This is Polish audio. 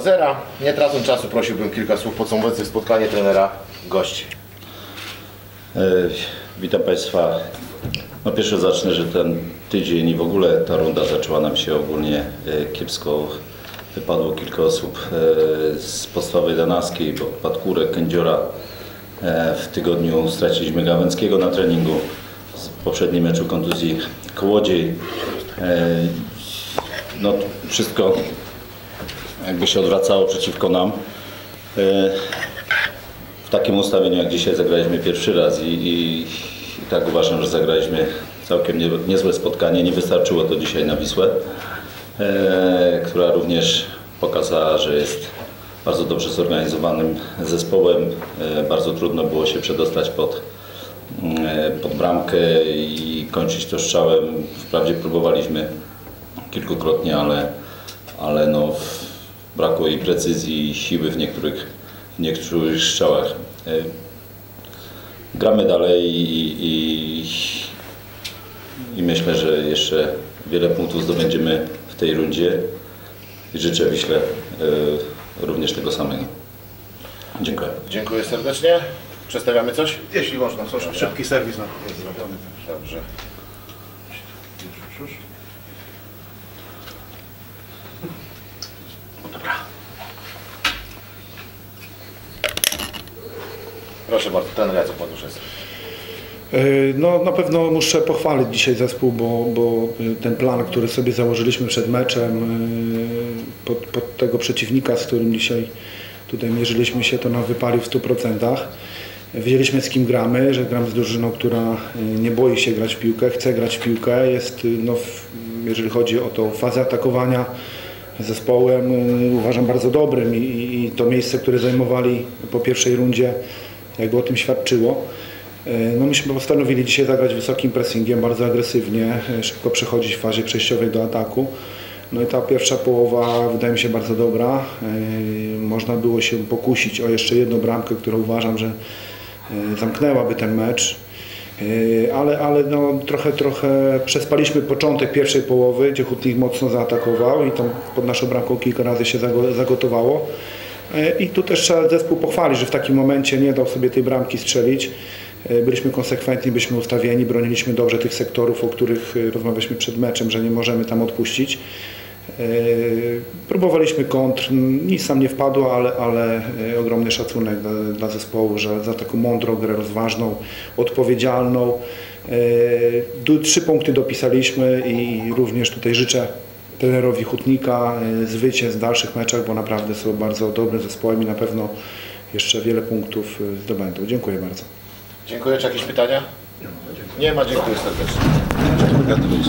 zera. Nie tracąc czasu, prosiłbym kilka słów podsumowujących spotkanie trenera gości. E, Witam Państwa. No pierwsze zacznę, że ten tydzień i w ogóle ta runda zaczęła nam się ogólnie e, kiepsko. Wypadło kilka osób e, z podstawowej danackiej, bo padł Kurek, Kędziora. W tygodniu straciliśmy Gawęckiego na treningu. W poprzednim meczu kontuzji Kołodziej. No wszystko jakby się odwracało przeciwko nam. E, w takim ustawieniu jak dzisiaj zagraliśmy pierwszy raz i, i, i tak uważam, że zagraliśmy całkiem nie, niezłe spotkanie. Nie wystarczyło to dzisiaj na Wisłę, e, która również pokazała, że jest bardzo dobrze zorganizowanym zespołem. E, bardzo trudno było się przedostać pod, pod bramkę i kończyć to strzałem. Wprawdzie próbowaliśmy kilkukrotnie, ale, ale no, brakło i precyzji i siły w niektórych, w niektórych strzałach. E, Gramy dalej i, i, i myślę, że jeszcze wiele punktów zdobędziemy w tej rundzie i życzę Wiśle również tego samego. Dziękuję. Dziękuję serdecznie. Przedstawiamy coś? Jeśli można, proszę. Szybki serwis no, jest zrobiony. Dobrze. Już, już. Proszę bardzo, ten Jacek Maduszewski. Yy, No na pewno muszę pochwalić dzisiaj zespół, bo, bo yy, ten plan, który sobie założyliśmy przed meczem, yy, pod, pod tego przeciwnika, z którym dzisiaj tutaj mierzyliśmy się, to nam wypalił w 100%. Wiedzieliśmy z kim gramy, że gramy z drużyną, która yy, nie boi się grać w piłkę, chce grać w piłkę, jest, no, jeżeli chodzi o tą fazę atakowania, zespołem uważam bardzo dobrym i, i to miejsce, które zajmowali po pierwszej rundzie jakby o tym świadczyło. E, No myśmy postanowili dzisiaj zagrać wysokim pressingiem, bardzo agresywnie, e, szybko przechodzić w fazie przejściowej do ataku. No i ta pierwsza połowa wydaje mi się bardzo dobra. E, Można było się pokusić o jeszcze jedną bramkę, którą uważam, że zamknęłaby ten mecz. Ale, ale no, trochę, trochę przespaliśmy początek pierwszej połowy, gdzie Hutnik mocno zaatakował i tam pod naszą bramką kilka razy się zago- zagotowało. E, I tu też trzeba zespół pochwalić, że w takim momencie nie dał sobie tej bramki strzelić. E, Byliśmy konsekwentni, byliśmy ustawieni, broniliśmy dobrze tych sektorów, o których e, rozmawialiśmy przed meczem, że nie możemy tam odpuścić. Próbowaliśmy kontr, nic tam nie wpadło, ale, ale ogromny szacunek dla, dla zespołu, że za taką mądrą grę, rozważną, odpowiedzialną. Trzy punkty dopisaliśmy i również tutaj życzę trenerowi Hutnika e, zwycięstw w dalszych meczach, bo naprawdę są bardzo dobrym zespołem i na pewno jeszcze wiele punktów e, zdobędą. Dziękuję bardzo. Dziękuję. Czy jakieś pytania? Nie ma, dziękuję serdecznie. Gratuluję.